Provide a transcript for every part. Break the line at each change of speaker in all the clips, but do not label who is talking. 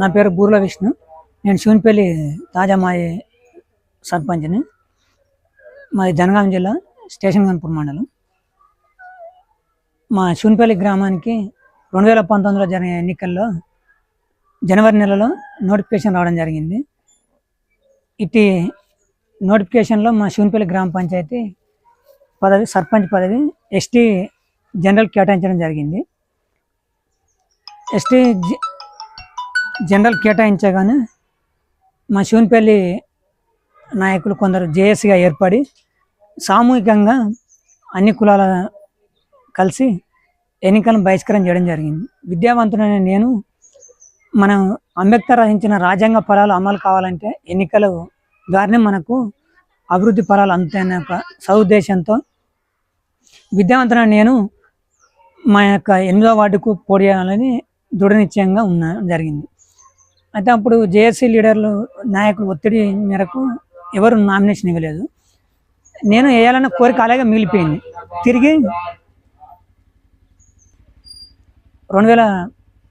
నా పేరు బూర్ల విష్ణు. నేను శివన్పల్లి తాజామాయి సర్పంచ్ని. మాది జనగాం జిల్లా స్టేషన్ గన్పూర్ మండలం. మా శివన్పల్లి గ్రామానికి రెండు వేల పంతొమ్మిదిలో జరిగిన ఎన్నికల్లో జనవరి నెలలో నోటిఫికేషన్ రావడం జరిగింది. ఇటు నోటిఫికేషన్లో మా శివన్పల్లి గ్రామ పంచాయతీ పదవి సర్పంచ్ పదవి ఎస్టీ జనరల్ కేటాయించడం జరిగింది. ఎస్టీ జనరల్ కేటాయించగానే మా శివన్పల్లి నాయకులు కొందరు జేఏసీగా ఏర్పడి సామూహికంగా అన్ని కులాల కలిసి ఎన్నికలను బహిష్కరణ చేయడం జరిగింది. విద్యావంతుడైన నేను మనం అంబేద్కర్ రచించిన రాజ్యాంగ ఫలాలు అమలు కావాలంటే ఎన్నికల ద్వారానే మనకు అభివృద్ధి ఫలాలు అందుతాయనే ఒక సదుద్దేశంతో విద్యావంతుడైన నేను మా యొక్క ఎనిమిదో వార్డుకు పోటీ చేయాలని దృఢ నిశ్చయంగా ఉన్న జరిగింది. అయితే అప్పుడు జేఏసీ లీడర్లు నాయకులు ఒత్తిడి మేరకు ఎవరు నామినేషన్ ఇవ్వలేదు. నేను వేయాలన్న కోరిక అలాగే మిగిలిపోయింది. తిరిగి రెండు వేల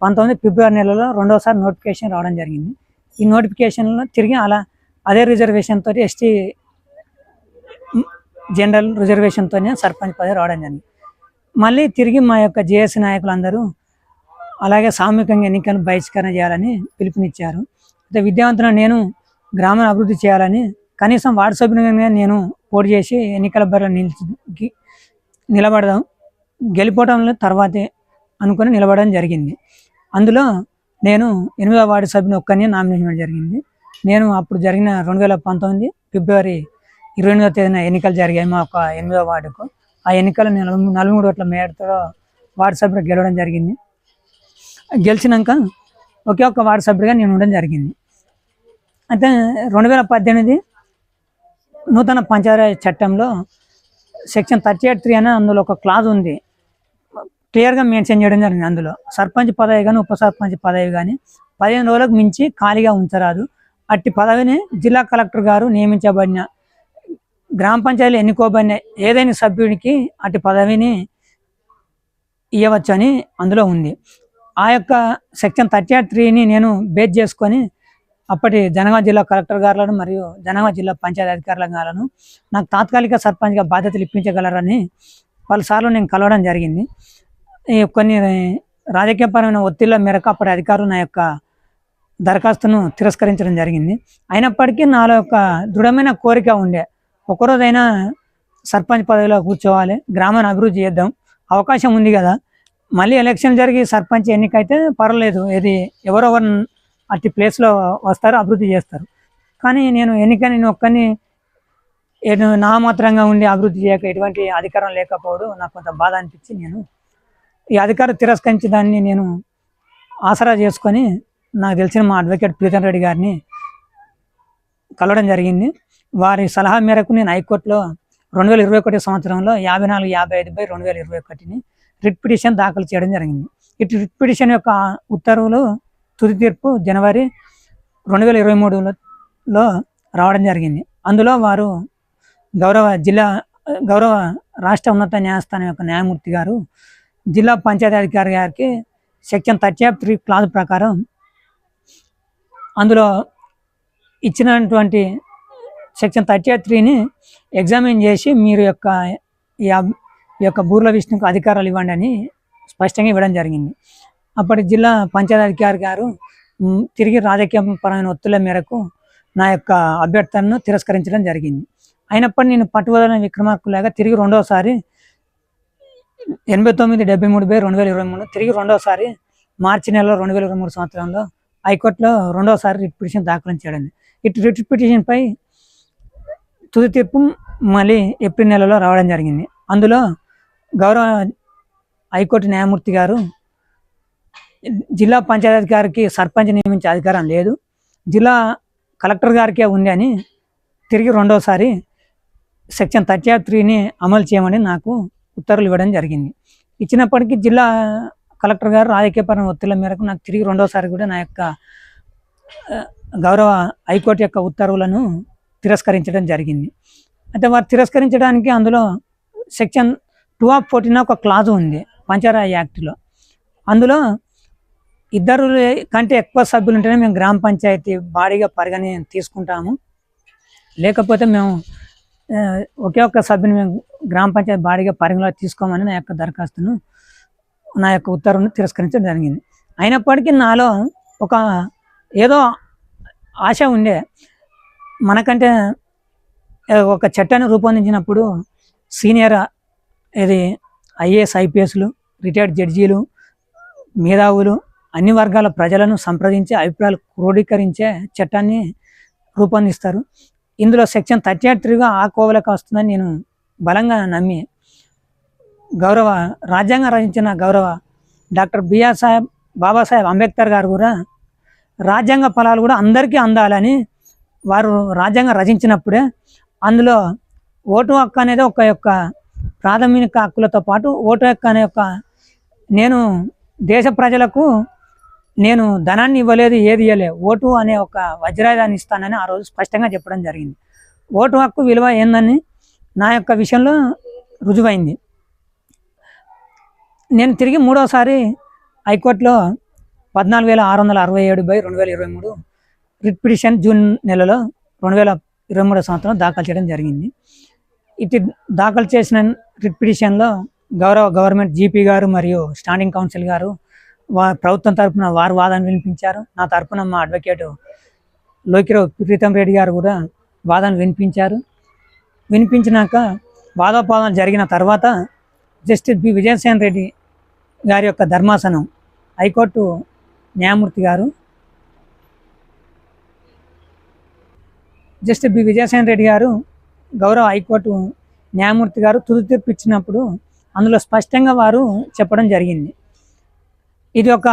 పంతొమ్మిది ఫిబ్రవరి నెలలో రెండోసారి నోటిఫికేషన్ రావడం జరిగింది. ఈ నోటిఫికేషన్లో తిరిగి అలా అదే రిజర్వేషన్ తోటి ఎస్టీ జనరల్ రిజర్వేషన్తోనే సర్పంచ్ పదవి రావడం జరిగింది. మళ్ళీ తిరిగి మా యొక్క జేఏసీ నాయకులందరూ అలాగే సామూహికంగా ఎన్నికలను బహిష్కరణ చేయాలని పిలుపునిచ్చారు. అయితే విద్యావంతులను నేను గ్రామాన్ని అభివృద్ధి చేయాలని కనీసం వార్డు సభ్యునిగా నేను పోటీ చేసి ఎన్నికల బరిలో నిలిచి నిలబడదాం గెలిపోవడంలో తర్వాతే అనుకుని నిలబడడం జరిగింది. అందులో నేను ఎనిమిదవ వార్డు సభ్యుని ఒక్కరిని నామినేషన్ జరిగింది. నేను అప్పుడు జరిగిన రెండు వేల పంతొమ్మిది ఫిబ్రవరి ఇరవై ఎనిమిదవ తేదీన ఎన్నికలు జరిగాయి మా ఒక ఎనిమిదవ వార్డుకు. ఆ ఎన్నికలు నలభై నలుగురు ఓట్ల మేరతో వార్డు సభ్యుడు గెలవడం జరిగింది. గెలిచినాక ఒకే ఒక్క వార్డు సభ్యుడిగా నేను ఉండడం జరిగింది. అయితే రెండు వేల పద్దెనిమిది నూతన పంచాయతీ చట్టంలో సెక్షన్ థర్టీ ఎయిట్ త్రీ అనే అందులో ఒక క్లాజ్ ఉంది. క్లియర్గా మెన్షన్ చేయడం జరిగింది అందులో. సర్పంచ్ పదవి కానీ ఉప సర్పంచ్ పదవి కానీ పదిహేను రోజులకు మించి ఖాళీగా ఉంచరాదు. అట్టి పదవిని జిల్లా కలెక్టర్ గారు నియమించబడిన గ్రామ పంచాయతీలు ఎన్నుకోబడిన ఏదైనా సభ్యుడికి అట్టి పదవిని ఇవ్వచ్చు అందులో ఉంది. ఆ యొక్క సెక్షన్ థర్టీ ఎయిట్ త్రీని నేను బేస్ చేసుకొని అప్పటి జనగాం జిల్లా కలెక్టర్ గారులను మరియు జనగాం జిల్లా పంచాయతీ అధికారుల గారులను నాకు తాత్కాలిక సర్పంచ్గా బాధ్యతలు ఇప్పించగలరని పలుసార్లు నేను కలవడం జరిగింది. ఈ కొన్ని రాజకీయపరమైన ఒత్తిళ్ళ మేరకు అప్పటి అధికారులు నా యొక్క దరఖాస్తును తిరస్కరించడం జరిగింది. అయినప్పటికీ నాలో యొక్క దృఢమైన కోరిక ఉండే. ఒకరోజైనా సర్పంచ్ పదవిలో కూర్చోవాలి. గ్రామాన్ని అభివృద్ధి చేద్దాం. అవకాశం ఉంది కదా. మళ్ళీ ఎలక్షన్ జరిగి సర్పంచ్ ఎన్నికైతే పర్వాలేదు ఇది ఎవరెవరు అట్టి ప్లేస్లో వస్తారు అభివృద్ధి చేస్తారు. కానీ నేను ఎన్నిక నేను ఒక్కని ఏదో నామాత్రంగా ఉండి అభివృద్ధి చేయక ఎటువంటి అధికారం లేకపోవడం నాకు కొంత బాధ అనిపించి నేను ఈ అధికారం తిరస్కరించి దాన్ని నేను ఆసరా చేసుకొని నాకు తెలిసిన మా అడ్వకేట్ ప్రీతం రెడ్డి గారిని కలవడం జరిగింది. వారి సలహా మేరకు నేను హైకోర్టులో రెండు వేల ఇరవై ఒకటి సంవత్సరంలో యాభై నాలుగు యాభై ఐదు బై రెండు వేల ఇరవై ఒకటిని రిట్ పిటిషన్ దాఖలు చేయడం జరిగింది. ఇటు రిట్ పిటిషన్ యొక్క ఉత్తర్వులు తుది తీర్పు జనవరి రెండు వేల ఇరవై మూడులో రావడం జరిగింది. అందులో వారు గౌరవ జిల్లా గౌరవ రాష్ట్ర ఉన్నత న్యాయస్థానం యొక్క న్యాయమూర్తి గారు జిల్లా పంచాయతీ అధికారి గారికి section thirty of three clause ప్రకారం అందులో ఇచ్చినటువంటి సెక్షన్ థర్టీ ఎయిట్ త్రీని ఎగ్జామిన్ చేసి మీరు యొక్క ఈ ఈ యొక్క బూర్ల విష్ణుకు అధికారాలు ఇవ్వండి అని స్పష్టంగా ఇవ్వడం జరిగింది. అప్పటి జిల్లా పంచాయతీ అధికారి గారు తిరిగి రాజకీయ పరమైన ఒత్తుల మేరకు నా యొక్క అభ్యర్థనను తిరస్కరించడం జరిగింది. అయినప్పటి నేను పట్టుదల విక్రమార్కులాగా తిరిగి రెండోసారి ఎనభై తొమ్మిది డెబ్బై మూడు బై రెండు వేల ఇరవై మూడు తిరిగి రెండోసారి మార్చి నెలలో రెండు వేల ఇరవై మూడు సంవత్సరంలో హైకోర్టులో రెండోసారి రిట్ పిటిషన్ దాఖలు చేయడం. ఇటు రిట్ పిటిషన్పై తుది తీర్పు మళ్ళీ ఏప్రిల్ నెలలో రావడం జరిగింది. అందులో గౌరవ హైకోర్టు న్యాయమూర్తి గారు జిల్లా పంచాయతీ గారికి సర్పంచ్ నియమించే అధికారం లేదు. జిల్లా కలెక్టర్ గారికే ఉంది అని తిరిగి రెండోసారి సెక్షన్ థర్టీ ఆఫ్ త్రీని అమలు చేయమని నాకు ఉత్తర్వులు ఇవ్వడం జరిగింది. ఇచ్చినప్పటికీ జిల్లా కలెక్టర్ గారు రాజకీయపరం ఒత్తిళ్ళ మేరకు నాకు తిరిగి రెండోసారి కూడా నా యొక్క గౌరవ హైకోర్టు యొక్క ఉత్తర్వులను తిరస్కరించడం జరిగింది. అయితే వారు తిరస్కరించడానికి అందులో సెక్షన్ టూ ఆఫ్ ఫోర్టీన్ ఒక క్లాజ్ ఉంది పంచాయతీ యాక్ట్లో. అందులో ఇద్దరు కంటే ఎక్కువ సభ్యులు ఉంటేనే మేము గ్రామ పంచాయతీ బాడీగా పరిగణి తీసుకుంటాము. లేకపోతే మేము ఒకే ఒక్క సభ్యుని మేము గ్రామ పంచాయతీ బాడీగా పరిగణలో తీసుకోమని నా యొక్క దరఖాస్తును నా యొక్క ఉత్తర్వును తిరస్కరించడం జరిగింది. అయినప్పటికీ నాలో ఒక ఏదో ఆశ ఉండే మనకంటే ఒక చట్టాన్ని రూపొందించినప్పుడు సీనియర్ ఇది ఐఏఎస్ ఐపీఎస్లు రిటైర్డ్ జడ్జీలు మేధావులు అన్ని వర్గాల ప్రజలను సంప్రదించి అభిప్రాయాలు క్రోడీకరించే చట్టాన్ని రూపొందిస్తారు. ఇందులో సెక్షన్ థర్టీ ఎయిట్ త్రీగా ఆ కోవలకు వస్తుందని నేను బలంగా నమ్మి గౌరవ రాజ్యాంగం రచించిన గౌరవ doctor B R Saheb Babasaheb Ambedkar గారు కూడా రాజ్యాంగ ఫలాలు కూడా అందరికీ అందాలని వారు రాజ్యాంగం రచించినప్పుడే అందులో ఓటు హక్కు అనేది ఒక యొక్క ప్రాథమిక హక్కులతో పాటు ఓటు హక్కు అనే ఒక నేను దేశ ప్రజలకు నేను ధనాన్ని ఇవ్వలేదు ఏది ఇవ్వలేదు ఓటు అనే ఒక వజ్రాయుధాన్ని ఇస్తానని ఆ రోజు స్పష్టంగా చెప్పడం జరిగింది. ఓటు హక్కు విలువ ఏందని నా యొక్క విషయంలో రుజువైంది. నేను తిరిగి మూడోసారి హైకోర్టులో పద్నాలుగు వేల ఆరు వందల అరవై ఏడు బై రెండు వేల ఇరవై మూడు రిట్ పిటిషన్ జూన్ నెలలో రెండు వేల ఇరవై మూడో సంవత్సరం దాఖలు చేయడం జరిగింది. ఇటు దాఖలు చేసిన రిట్ పిటిషన్లో గౌరవ గవర్నమెంట్ జీపీ గారు మరియు స్టాండింగ్ కౌన్సిల్ గారు వా ప్రభుత్వం తరపున వారు వాదన వినిపించారు. నా తరపున మా అడ్వకేటు లోకిరావు ప్రీతం రెడ్డి గారు కూడా వాదన వినిపించారు. వినిపించినాక వాదోపాదన జరిగిన తర్వాత జస్టిస్ బి విజయసేన్ రెడ్డి గారి యొక్క ధర్మాసనం హైకోర్టు న్యాయమూర్తి గారు జస్టిస్ బి విజయసేన్ రెడ్డి గారు గౌరవ హైకోర్టు న్యాయమూర్తి గారు తుది తీర్పు ఇచ్చినప్పుడు అందులో స్పష్టంగా వారు చెప్పడం జరిగింది. ఇది ఒక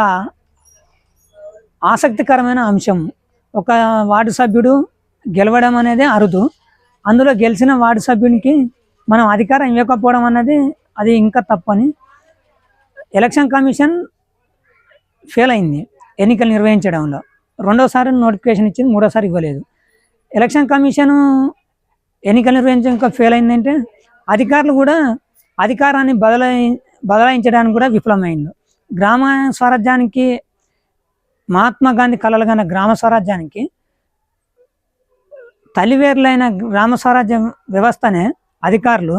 ఆసక్తికరమైన అంశం. ఒక వార్డు సభ్యుడు గెలవడం అనేది అరుదు. అందులో గెలిచిన వార్డు సభ్యునికి మనం అధికారం ఇవ్వకపోవడం అన్నది అది ఇంకా తప్పని ఎలక్షన్ కమిషన్ ఫెయిల్ అయింది ఎన్నికలు నిర్వహించడంలో. రెండోసారి నోటిఫికేషన్ ఇచ్చింది మూడోసారి ఇవ్వలేదు. ఎలక్షన్ కమిషన్ ఎన్నికలు నిర్వహించడం ఫెయిల్ అయిందంటే అధికారులు కూడా అధికారాన్ని బదలాయి బదలాయించడానికి కూడా విఫలమైంది గ్రామ స్వరాజ్యానికి మహాత్మా గాంధీ కలలుగన్న గ్రామ స్వరాజ్యానికి తల్లివేర్లైన గ్రామ స్వరాజ్య వ్యవస్థనే అధికారులు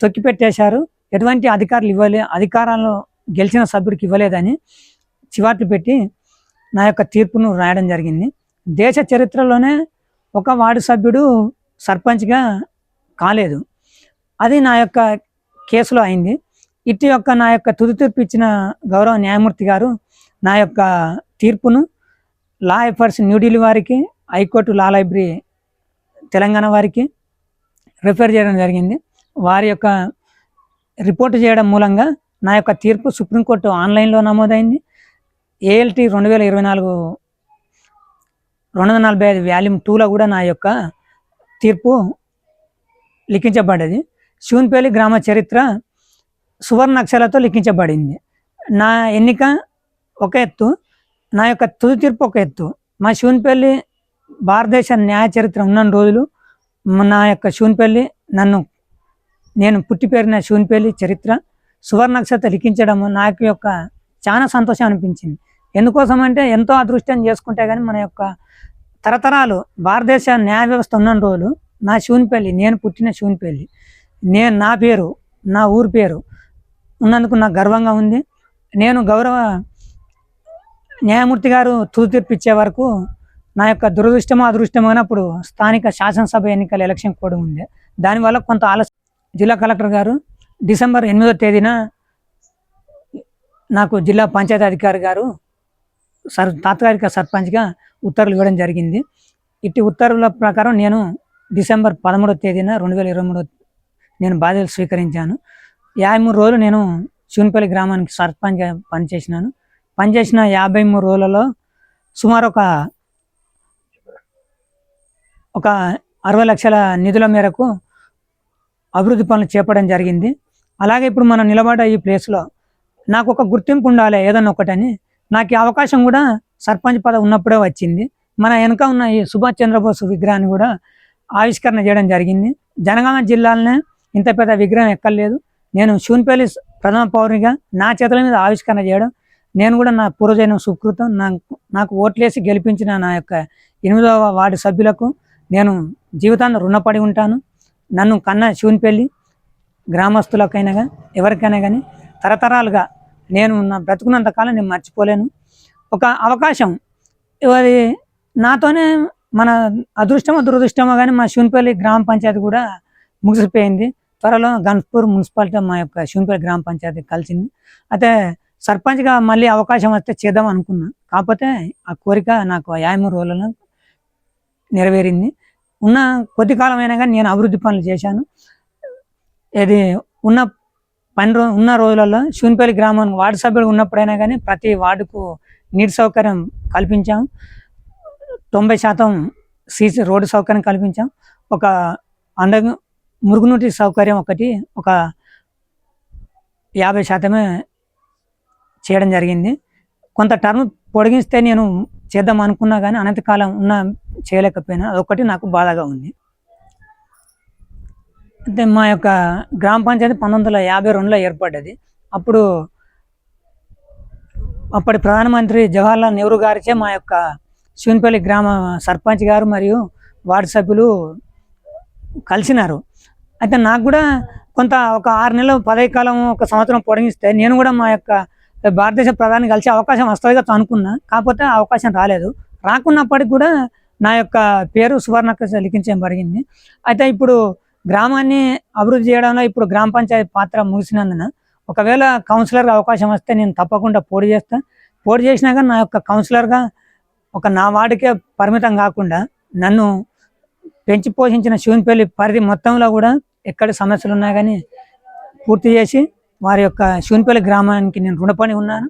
తొక్కిపెట్టేశారు. ఎటువంటి అధికారులు ఇవ్వలే అధికారాలు గెలిచిన సభ్యుడికి ఇవ్వలేదని చివాట్లు పెట్టి నా యొక్క తీర్పును రాయడం జరిగింది. దేశ చరిత్రలోనే ఒక వార్డు సభ్యుడు సర్పంచ్గా కాలేదు. అది నా యొక్క కేసులో అయింది. ఇటు యొక్క నా యొక్క తుది తీర్పు ఇచ్చిన గౌరవ న్యాయమూర్తి గారు నా యొక్క తీర్పును లా ఎఫర్స్ న్యూఢిల్లీ వారికి హైకోర్టు లా లైబ్రరీ తెలంగాణ వారికి రిఫర్ చేయడం జరిగింది. వారి యొక్క రిపోర్ట్ చేయడం మూలంగా నా యొక్క తీర్పు సుప్రీంకోర్టు ఆన్లైన్లో నమోదైంది. ఏఎల్టీ రెండు వేల ఇరవై నాలుగు రెండు వందల నలభై ఐదు వాల్యూమ్ టూలో కూడా నా యొక్క తీర్పు లిఖించబడ్డది. శివన్పల్లి గ్రామ చరిత్ర సువర్ణ అక్షరాలతో లిఖించబడింది. నా ఎన్నిక ఒక ఎత్తు నా యొక్క తుది తీర్పు ఒక ఎత్తు. మా శివన్పల్లి భారతదేశ న్యాయ చరిత్ర ఉన్న రోజులు నా యొక్క శివన్పల్లి నన్ను నేను పుట్టి పేరిన శివన్పల్లి చరిత్ర సువర్ణ అక్షరత లిఖించడం నాకు యొక్క చాలా సంతోషం అనిపించింది. ఎందుకోసం అంటే ఎంతో అదృష్టం చేసుకుంటే కానీ మన యొక్క తరతరాలు భారతదేశ న్యాయ వ్యవస్థ ఉన్న రోజులు నా శివునిపల్లి నేను పుట్టిన శివునిపల్లి నేను నా పేరు నా ఊరు పేరు ఉన్నందుకు నాకు గర్వంగా ఉంది. నేను గౌరవ న్యాయమూర్తి గారు తుది వరకు నా యొక్క దురదృష్టమో అదృష్టమో అయినప్పుడు స్థానిక శాసనసభ ఎన్నికల ఎలక్షన్ కూడా ఉంది. దానివల్ల కొంత ఆలస్యం. జిల్లా కలెక్టర్ గారు డిసెంబర్ ఎనిమిదో తేదీన నాకు జిల్లా పంచాయతీ అధికారి గారు సర్ తాత్కాలిక సర్పంచ్గా ఉత్తర్వులు ఇవ్వడం జరిగింది. ఇట్టి ఉత్తర్వుల ప్రకారం నేను డిసెంబర్ పదమూడవ తేదీన రెండు వేల ఇరవై మూడో నేను బాధ్యతలు స్వీకరించాను. యాభై మూడు రోజులు నేను శివన్పల్లి గ్రామానికి సర్పంచ్ పనిచేసినాను. పనిచేసిన యాభై మూడు రోజులలో సుమారు ఒక ఒక అరవై లక్షల నిధుల మేరకు అభివృద్ధి పనులు చేపడం జరిగింది. అలాగే ఇప్పుడు మనం నిలబడ్డ ఈ ప్లేస్లో నాకు ఒక గుర్తింపు ఉండాలి ఏదన్నా ఒకటని నాకు ఈ అవకాశం కూడా సర్పంచ్ పదవి ఉన్నప్పుడే వచ్చింది. మన వెనక ఉన్న ఈ సుభాష్ చంద్రబోస్ విగ్రహాన్ని కూడా ఆవిష్కరణ చేయడం జరిగింది. జనగామ జిల్లాలోనే ఇంత పెద్ద విగ్రహం ఎక్కర్లేదు నేను శూన్పల్లి ప్రథమ పౌరునిగా నా చేతుల మీద ఆవిష్కరణ చేయడం నేను కూడా నా పూర్వజైన సుకృతం. నాకు నాకు ఓట్లేసి గెలిపించిన నా యొక్క ఎనిమిదవ వార్డు సభ్యులకు నేను జీవితాన్ని రుణపడి ఉంటాను. నన్ను కన్న శివునిపల్లి గ్రామస్తులకైనా కానీ ఎవరికైనా కానీ తరతరాలుగా నేను నా బ్రతుకున్నంత కాలం నేను మర్చిపోలేను. ఒక అవకాశం. అది నాతోనే మన అదృష్టమో దురదృష్టమో కానీ మా శివన్పల్లి గ్రామ పంచాయతీ కూడా ముగిసిపోయింది. త్వరలో గన్పూర్ మున్సిపాలిటీ మా యొక్క శివన్పల్లి గ్రామ పంచాయతీ కలిసింది. అయితే సర్పంచ్గా మళ్ళీ అవకాశం వస్తే చేద్దాం అనుకున్నా. కాకపోతే ఆ కోరిక నాకు యాయమూరు రోజులలో నెరవేరింది. ఉన్న కొద్ది కాలం అయినా కానీ నేను అభివృద్ధి పనులు చేశాను. ఇది ఉన్న పని రో ఉన్న రోజులలో శివన్పల్లి గ్రామం వార్డు సభ్యులు ఉన్నప్పుడైనా కానీ ప్రతి వార్డుకు నీటి సౌకర్యం కల్పించాం. తొంభై శాతం సీసీ రోడ్డు సౌకర్యం కల్పించాం. ఒక అండర్ మురుగునీటి సౌకర్యం ఒకటి ఒక యాభై శాతమే చేయడం జరిగింది. కొంత టర్మ్ పొడిగిస్తే నేను చేద్దాం అనుకున్నా కానీ అనంతకాలం ఉన్న చేయలేకపోయినా అదొకటి నాకు బాధగా ఉంది. అంటే మా యొక్క గ్రామ పంచాయతీ పంతొమ్మిది వందల యాభై రెండులో ఏర్పడ్డది. అప్పుడు అప్పటి ప్రధానమంత్రి జవహర్లాల్ నెహ్రూ గారిచే మా యొక్క శివన్పల్లి గ్రామ సర్పంచ్ గారు మరియు వార్డు సభ్యులు కలిసినారు. అయితే నాకు కూడా కొంత ఒక ఆరు నెలలు పదవి కాలం ఒక సంవత్సరం పొడిగిస్తే నేను కూడా మా యొక్క భారతదేశ ప్రధాని కలిసే అవకాశం వస్తుందిగా అనుకున్నా. కాకపోతే అవకాశం రాలేదు. రాకున్నప్పటికి కూడా నా యొక్క పేరు సువర్ణక లిఖించడం జరిగింది. అయితే ఇప్పుడు గ్రామాన్ని అభివృద్ధి చేయడంలో ఇప్పుడు గ్రామ పంచాయతీ పాత్ర ముగిసినందున ఒకవేళ కౌన్సిలర్గా అవకాశం వస్తే నేను తప్పకుండా పోటీ చేస్తాను పోటీ చేసినా కానీ నా యొక్క కౌన్సిలర్గా ఒక నా వాడికే పరిమితం కాకుండా నన్ను పెంచి పోషించిన శివన్పల్లి పరిధి మొత్తంలో కూడా ఎక్కడ సమస్యలు ఉన్నా కానీ పూర్తి చేసి వారి యొక్క శివన్పల్లి గ్రామానికి నేను రుణపడి ఉన్నాను.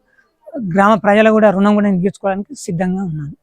గ్రామ ప్రజలు కూడా రుణం కూడా నేను తీర్చుకోవడానికి సిద్ధంగా ఉన్నాను.